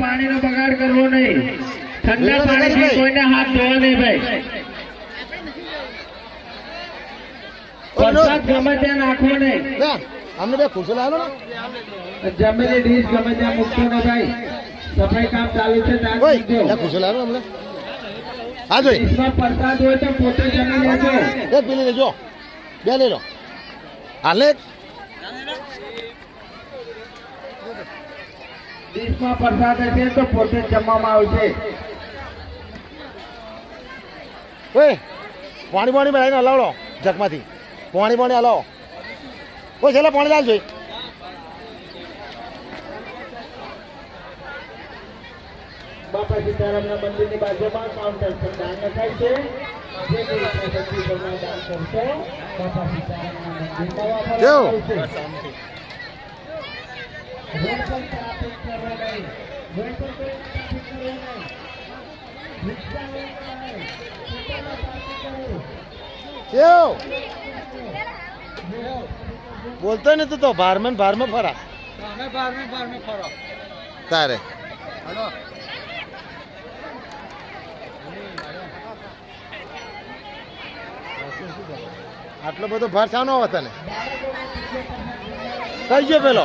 પાણીનો બગાડ કરવો નહીં. ઠંડા પાણીથી કોઈને હાથ ધોવા નહીં ભાઈ. વરસાદ ગમે ત્યાં નાખવો નહીં. અમને બે ખુરશી લાવેલો ને. જમેલી ડીશ ગમે ત્યાં મૂકતો ને ભાઈ. સફાઈ કામ ચાલુ છે ત્યાં ખુરશી લાવેલો અમને. હા જોઈ. પ્રસાદ હોય તો પોતે જમી લેજો. એક પીલી લેજો બે લઈ લો. હાલ ને એક. ડીશમાં પ્રસાદ હશે તો પોતે જમવામાં આવશે ઓય પાણી પાણી બનાવીને હલાવડો જગમાંથી. પાણી પાણી હલાવો. ઓય છેલ્લે પાણી લાલ જોઈ. બાપા સીતારામના મંદિરની બાજુમાં કાઉન્ટર પર દાન થાય છે. જે કોઈ દાન કરશો. બાપા સીતારામના મંદિરમાં વાપરવામાં આવશે. રોડ પર ટ્રાફિક કરવો નહીં. રોડ પર કોઈ ટ્રાફિક કરવો નહીં. રિક્ષા લેવા નહીં. સ્કૂટરમાં ટ્રાફિક કરવું. કેવું બોલતો ને તું તો બારમે ને બારમે ફરા તારે આટલો બધો ભાર શાનો આવે તને કઈ ગયો પેલો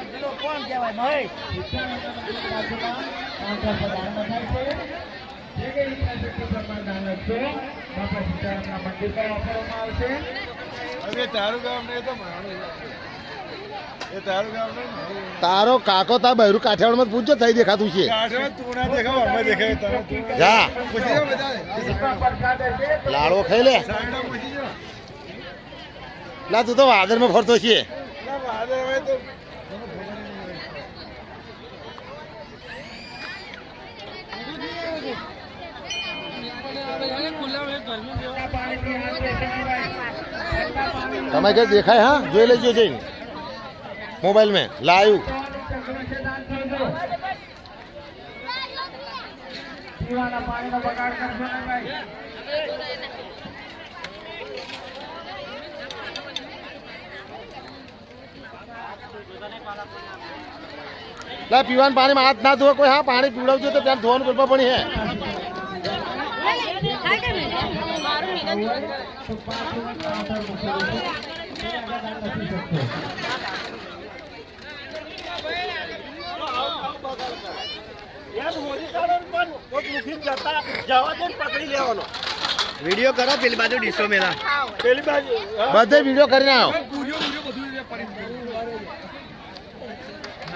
જમ્યો કહેવાય જાણો. તારો કાકો તા બહેરું કાઠિયાવાડમાં પૂછજો થઈ દેખાતું છે. જા. લાડવો ખાઈ લે. લા તું તો વાદળમાં ફરતો છે. તમે કઈ દેખાય, હા? જોઈ લેજો જઈને. મોબાઈલ મેં, લાઈવ. પીવાના પાણીનો બગાડ કરશો નહીં ભાઈ લા પીવાનું પાણીમાં હાથ ના ધોવા કોઈ હા પાણી પીવડાવજો તો ત્યાં ધોવાનું કરવા પણ હે વીડિયો કરો પેલી બાજુ ડીસો મેલા. બધે વીડિયો કરીને આવો.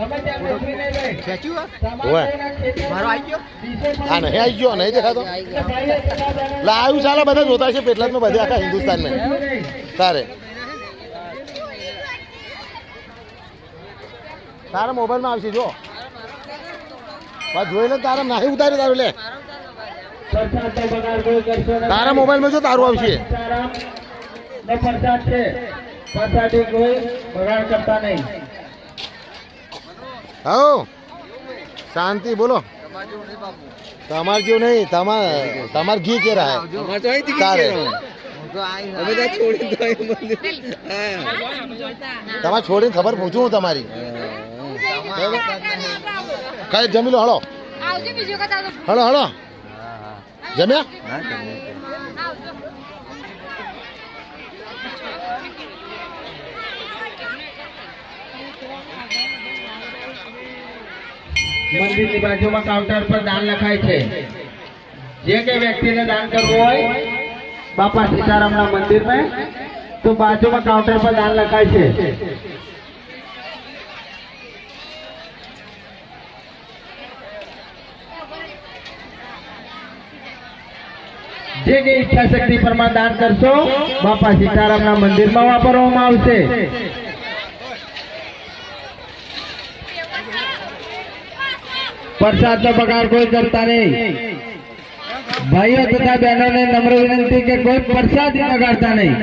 હે? નહીં આવી ગયો નહીં દેખાતો લા આવ્યું ચાલે બધા જોતા છે પેટલાદમાં બધા આખા હિન્દુસ્તાનમાં તારે તારા મોબાઈલમાં આવશે જો જોઈ જોઈને તારા નાહી ઉતારે તારું લે તારા મોબાઈલમાં જો તારું આવશે પ્રસાદ છે પ્રસાદ કોઈ બગાડ કરતા નહીં હો શાંતિ બોલો. તમાર જેવું નહીં તમાર તમાર ઘી કે રહા હે તો અહીંથી તારે. અમે તો છોડી દો એ તમારે છોડીને ખબર પૂછું હું તમારી. કઈ જમી લો હળો. આવજો બીજો હળો હળો. જમ્યા. મંદિરની બાજુમાં કાઉન્ટર પર દાન લખાય છે. જે કે વ્યક્તિને દાન કરવું હોય, બાપા સીતારામના મંદિરને, તો બાજુમાં કાઉન્ટર પર દાન લખાય છે. જે કે ઈચ્છા શક્તિ પ્રમાણે દાન કરશો, બાપા સીતારામના મંદિરમાં વાપરવામાં આવશે. પ્રસાદનો પગાર કોઈ કરતા નહીં. ભાઈઓ તથા બહેનોને નમ્ર વિનંતી કે કોઈ પ્રસાદ બગાડતા નહીં.